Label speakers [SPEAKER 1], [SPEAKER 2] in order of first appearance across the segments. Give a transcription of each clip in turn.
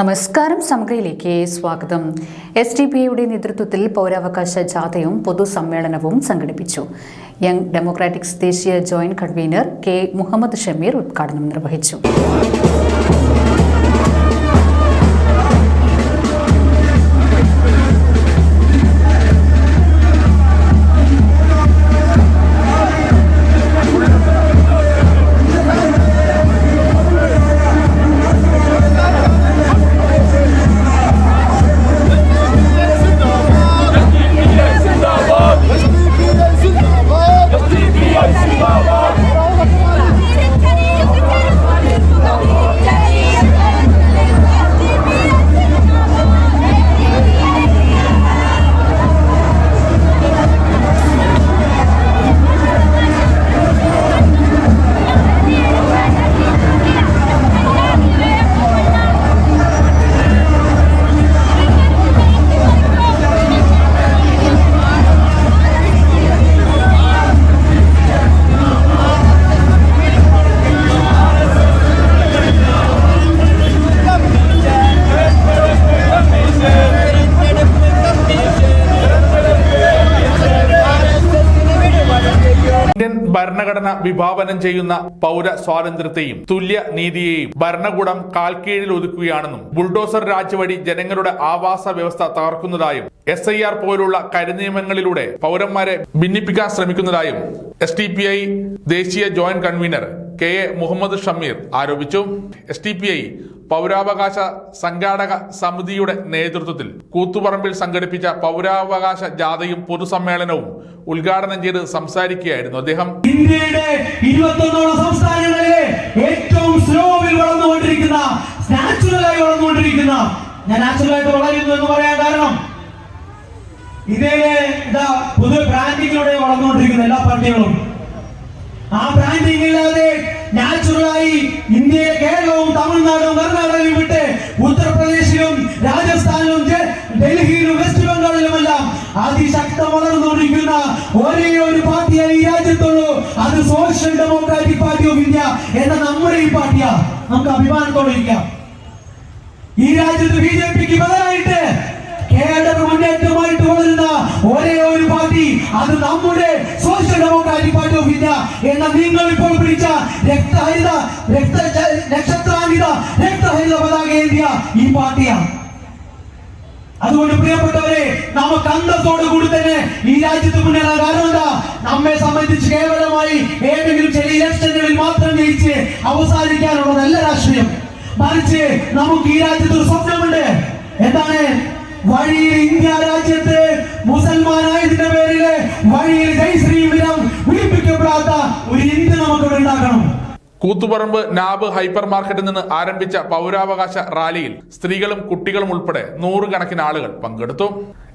[SPEAKER 1] നമസ്കാരം സമഗ്രയിലേക്ക് സ്വാഗതം. S D P ഐയുടെ നേതൃത്വത്തിൽ പൗരാവകാശ ജാഥയും പൊതുസമ്മേളനവും സംഘടിപ്പിച്ചു. യങ് ഡെമോക്രാറ്റിക്സ് ദേശീയ joint convener K Muhammad Shameer ഉദ്ഘാടനം നിർവഹിച്ചു.
[SPEAKER 2] ഭരണഘടന വിഭാവനം ചെയ്യുന്ന പൗര സ്വാതന്ത്ര്യത്തെയും തുല്യ നീതിയെയും ഭരണകൂടം കാൽക്കീഴിൽ ഒതുക്കുകയാണെന്നും ബുൾഡോസർ രാജ് വഴി ജനങ്ങളുടെ ആവാസ വ്യവസ്ഥ തകർക്കുന്നതായും എസ് ഐ ആർ പോലുള്ള കരിനിയമങ്ങളിലൂടെ പൗരന്മാരെ ഭിന്നിപ്പിക്കാൻ ശ്രമിക്കുന്നതായും എസ് ടി പി ഐ ദേശീയ joint convener K A Muhammad Shameer ആരോപിച്ചു. എസ് ടി പി ഐ പൗരാവകാശ സംഘാടക സമിതിയുടെ നേതൃത്വത്തിൽ കൂത്തുപറമ്പിൽ സംഘടിപ്പിച്ച പൗരാവകാശ ജാഥയും പൊതുസമ്മേളനവും ഉദ്ഘാടനം ചെയ്ത് സംസാരിക്കുകയായിരുന്നു അദ്ദേഹം.
[SPEAKER 3] ഇന്ത്യയുടെ ഇരുപത്തൊന്നോളം സംസ്ഥാനങ്ങളിലെ ഏറ്റവും സ്ലോവിൽ വളർന്നുകൊണ്ടിരിക്കുന്ന നാച്ചുറലായി വളർന്നുകൊണ്ടിരിക്കുന്ന ഞാൻ നാച്ചുറലായിട്ട് വളരുന്നു എന്ന് പറയാൻ കാരണം ഇതേ ഇതാ പുതിയ ബ്രാൻഡിങ്ങിലൂടെ വളർന്നുകൊണ്ടിരിക്കുന്ന എല്ലാ പാർട്ടികളും. ആ ബ്രാൻഡിങ്ങില്ലാതെ ഇല്ലാതെ നാച്ചുറലായി ഇന്ത്യയിലെ അതിശക്തം വളർന്നുകൊണ്ടിരിക്കുന്ന ഒരേ ഒരു പാർട്ടിയെ ഈ രാജ്യത്തുള്ളൂ. അത് Social Democratic Party of India എന്ന നമ്മുടെ ഈ പാർട്ടിയാ. നമുക്ക് അഭിമാനത്തോടെ ഇരിക്കാം. ഈ രാജ്യത്ത് ബി ജെ പിക്ക് ബദലായിട്ട് കേരള മുന്നേറ്റമായിട്ട് വളരുന്ന ഒരേ ഒരു പാർട്ടി അത് നമ്മുടെ social democratic party of India എന്ന നിങ്ങൾ ഇപ്പോൾ പിടിച്ച രക്തഹരിത രക്ത നക്ഷത്രാന്വിത രക്തഹരിത പതാക ഏന്തിയ ഈ പാർട്ടിയാണ് അതുകൊണ്ട് പ്രിയപ്പെട്ടവരെ രാജ്യത്ത് മുന്നേറാൻ കാരണം എന്താ നമ്മെ സംബന്ധിച്ച് കേവലമായി ഏതെങ്കിലും ചില ഇലക്ഷനുകളിൽ മാത്രം ജയിച്ച് അവസാനിക്കാനുള്ളതല്ല രാഷ്ട്രീയം. മറിച്ച് നമുക്ക് ഈ രാജ്യത്ത് ഒരു സ്വപ്നമുണ്ട്. എന്താണ്? വഴിയിൽ ഇന്ത്യ
[SPEAKER 2] കൂത്തുപറമ്പ് നാബ് ഹൈപ്പർ മാർക്കറ്റിൽ നിന്ന് ആരംഭിച്ച പൗരാവകാശ റാലിയിൽ സ്ത്രീകളും കുട്ടികളും ഉൾപ്പെടെ നൂറുകണക്കിന് ആളുകൾ പങ്കെടുത്തു.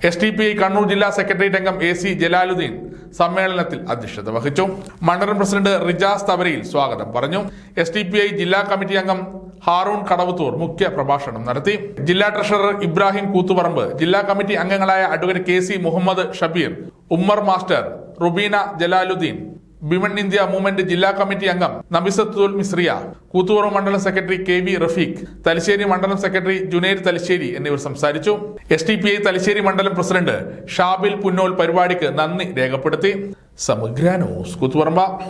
[SPEAKER 2] S T P I Kannur ജില്ലാ സെക്രട്ടേറിയറ്റ് അംഗം എ സി ജലാലുദ്ദീൻ സമ്മേളനത്തിൽ അധ്യക്ഷത വഹിച്ചു. മണ്ഡലം പ്രസിഡന്റ് റിജാസ് തവരയിൽ സ്വാഗതം പറഞ്ഞു. എസ് പി ഐ ജില്ലാ കമ്മിറ്റി അംഗം ഹാറൂൺ കടവത്തൂർ മുഖ്യ പ്രഭാഷണം നടത്തി. ജില്ലാ ട്രഷറർ ഇബ്രാഹിം കൂത്തുപറമ്പ് ജില്ലാ കമ്മിറ്റി അംഗങ്ങളായ advocate K C Muhammad Shabeer Ummer master Rubeena Jalaluddin women India movement ജില്ലാ കമ്മിറ്റി അംഗം നബിസത്തുൽ മിശ്രിയ കൂത്തുപുറം മണ്ഡലം secretary K V Rafeeq Thalassery മണ്ഡലം സെക്രട്ടറി ജുനൈർ തലശ്ശേരി എന്നിവർ സംസാരിച്ചു. S T P I Thalassery മണ്ഡലം പ്രസിഡന്റ് ഷാബിൽ പുന്നോൽ പരിപാടിക്ക് നന്ദി രേഖപ്പെടുത്തി. സമഗ്ര ന്യൂസ് കൂത്തുപറമ്പ